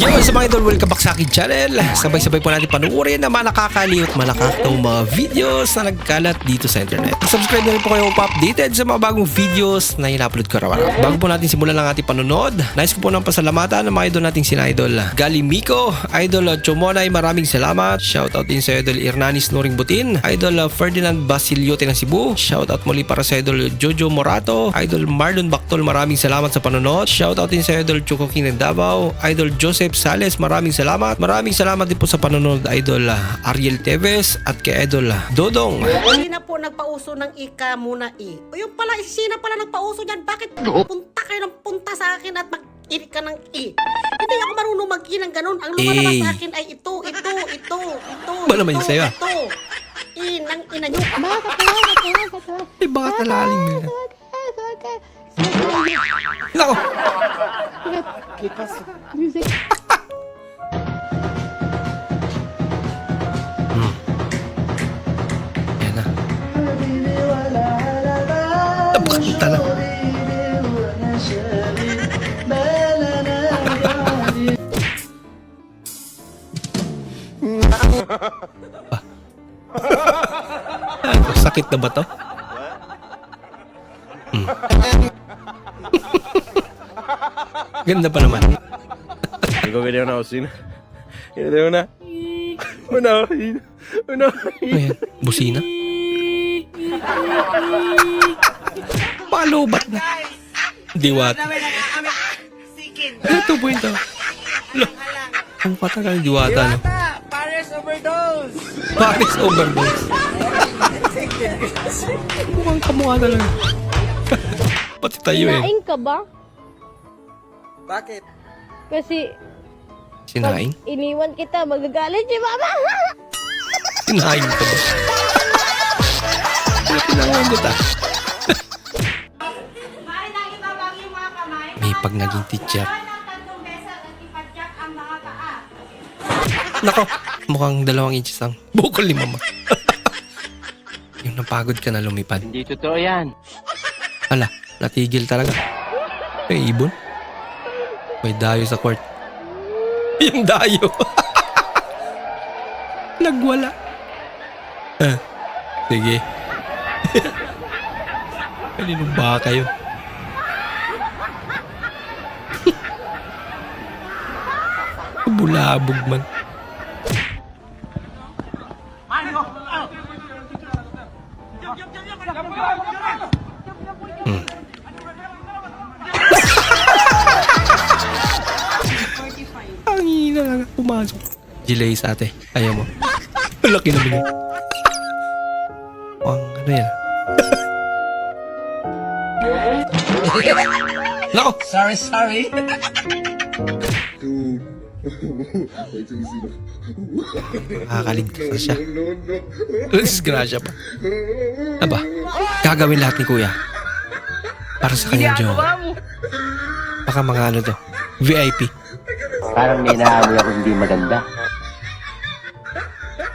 Yo, sa mga idol, welcome back sa akin channel. Sabay-sabay po natin panuorin ang mga nakakaliw at malakakatang mga videos na nagkalat dito sa internet. Subscribe na rin po kayo pa-updated sa mga bagong videos na in-upload ko araw-araw. Bago po natin simulan ang ating panunod, nais ko po ng pasalamatan ng mga idol nating sina idol. Gali Miko, idol Chomonay, maraming salamat. Shoutout din sa idol Irnanis Nuring Butin, idol Ferdinand Basiliote ng Cebu. Shoutout muli para sa idol Jojo Morato, idol Marlon Bactol, maraming salamat sa panonood. Shoutout din sa idol Choco King ng Davao, idol Joseph Sales, maraming salamat. Maraming salamat din po sa panonood idol Ariel Teves at kay idol Dodong. Hindi na po nagpauso ng ika muna i. O yung pala, sina pala nagpauso niyan. Bakit punta kayo ng punta sa akin at mag i ka ng i? Hindi ako marunong mag-i ng ganun. Ang lumalabas Eh. sa akin ay ito, ito, ito, ito. Ba naman yun ito, sa'yo? Ito. I, nang ina nyo. Ay, baka talaling mo yun. Nako! Hmm. Yan na. Napakanta na. Ah, Sakit na ba to? Ganda pa naman. Algo quería una bocina. Quería una. Una bocina. Una bocina. Ayan, busina. Palubat na. Diwata. Ito po ito. Lo, ang patagal ng diwata, no? Paris overdose! Paris overdose. Mukhang kamukha talaga. Pati tayo eh. Sinaing ka ba? Bakit? Kasi Sinaing? iniwan kita, magagalit si mama. Sinaing ka ba? Pinangan kita? May pag naging teacher. Nako, mukhang dalawang inches ang bukol ni mama. Yung napagod ka na lumipad. Hindi totoo yan. Ala, natigil talaga. May ibon. May dayo sa court. Yung dayo. Nagwala. Ah, sige. Kaninong baka yun? Bulabog man. Hmm. Hina lang pumasok. Delay sa ate. Ayaw mo. Ang laki naman yun. Ang ano yan? Nako! Sorry, sorry. Nakakaligtas na siya. Disgrasya pa. Aba, gagawin lahat ni kuya. Para sa kanyang jowa. Baka mga ano to, VIP. Parang may naamoy ako hindi maganda.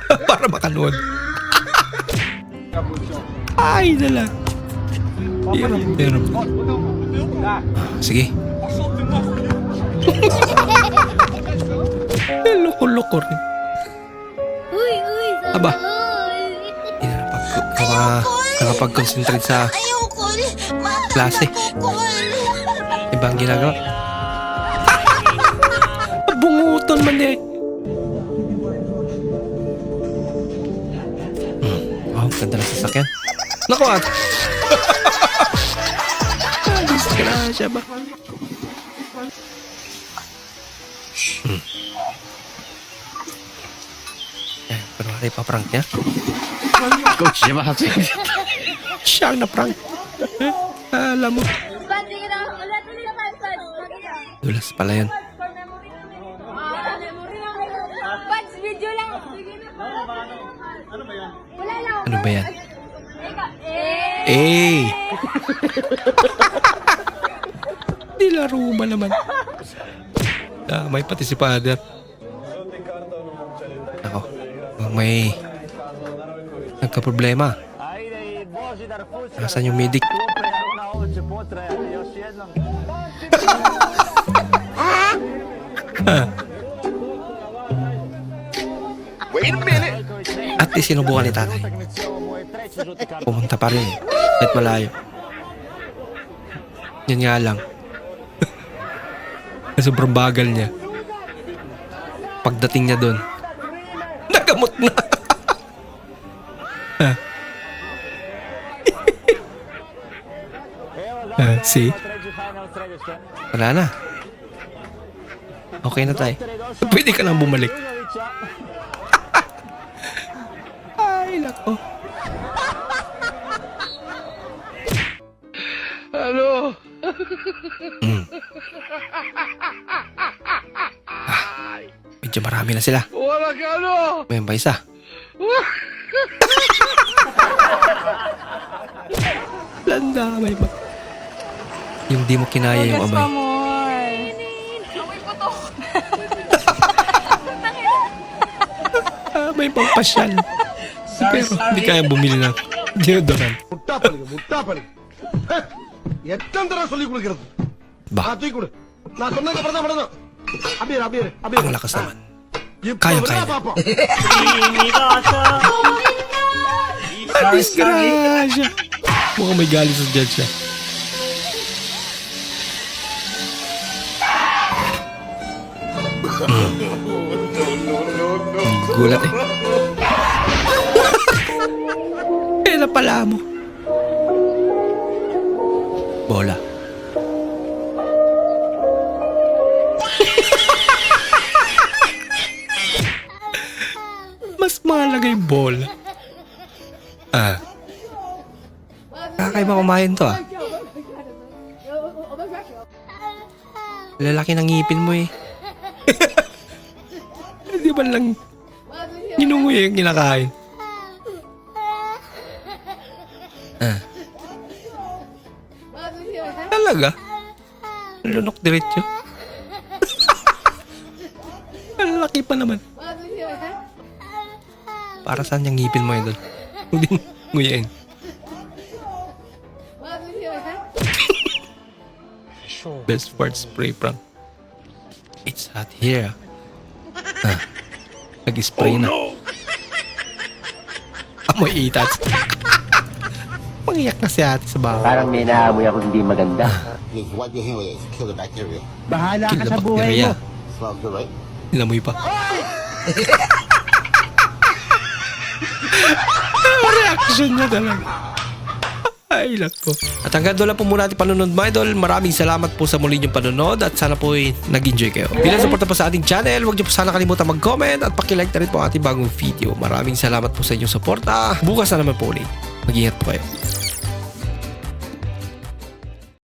Para makanood. Ay, dala. Pero, pero. Sige. Eh, Loko-loko rin. Uy, uy, Aba. Nakapag, nakapag-concentrate sa klase. Ibang ginagawa. Eh. Hmm. Wow, ganda ng sasakyan. Naku at. Ah, Disgrasya ba? Hmm. Eh, pero ay pa-prank niya. Coach, siya ba? Siya ang na-prank. Eh, Alam mo. Dulas pala yun. Pats, video lang. Wala lang. Ano ba yan? Eh. Eh! Di laro ba naman? Ah, may pati si father. Ako, may nagka-problema. Nasaan yung medic? Ah, At least sinubukan ni tatay. Pumunta pa rin. Kahit malayo. Yun nga lang. Sobrang bagal niya. Pagdating niya doon, nagamot na. Ah. Ah, see? Wala na. Okay na tayo. Pwede ka nang bumalik. Lako. Ano? Medyo marami na sila. Wala ka ano? May pa isa. Landa, may pa. Yung di mo kinaya yung amoy. Ah, may pampasyal. Pero hindi kaya bumili ng deodorant. முட்டாப்பழுங்க முட்டாப்பழுங்க எத்தனை தடவை சொல்லி கொடுக்கறது Ba, நான் தூக்கி கொடு நான் சொன்னதுக்கு அப்புறம் தான் விடணும் அப்படியே இரு, அப்படியே இரு, அப்படியே ang இரு. lakas naman. இப்ப Kaya, விடுடா kaya. பாப்போம் Ah, disgrasya. Mukhang may galit sa judge siya. Mm. Gulat eh. Napala mo. Bola. Mas mahalaga yung bola. Ah. Kakaiba kumain to ah. Lalaki ng ngipin mo eh. Hindi ba lang ginunguya yung kinakain? Talaga? Lunok diretso? Ang laki pa naman. Para saan yung ngipin mo yun doon? Hindi nguyain. Best part spray prank. It's hot here. Ah. Nag-spray na. Amoy itas. Mangiyak na si ate sa bahay. Parang may naamoy ako hindi maganda. You wipe your hand with it, kill the bacteria. Bahala Kill the bacteria. Smells good, right? Inamoy pa. Reaction niya talaga. Ay, lako. At hanggang doon lang po muna ating panunod mga idol. Maraming salamat po sa muli niyong panunod at sana po ay nag-enjoy kayo. Bilang suporta po sa ating channel, huwag niyo po sana kalimutan mag-comment at pakilike na rin po ang ating bagong video. Maraming salamat po sa inyong suporta. Bukas na naman po ulit. Mag-ingat po kayo.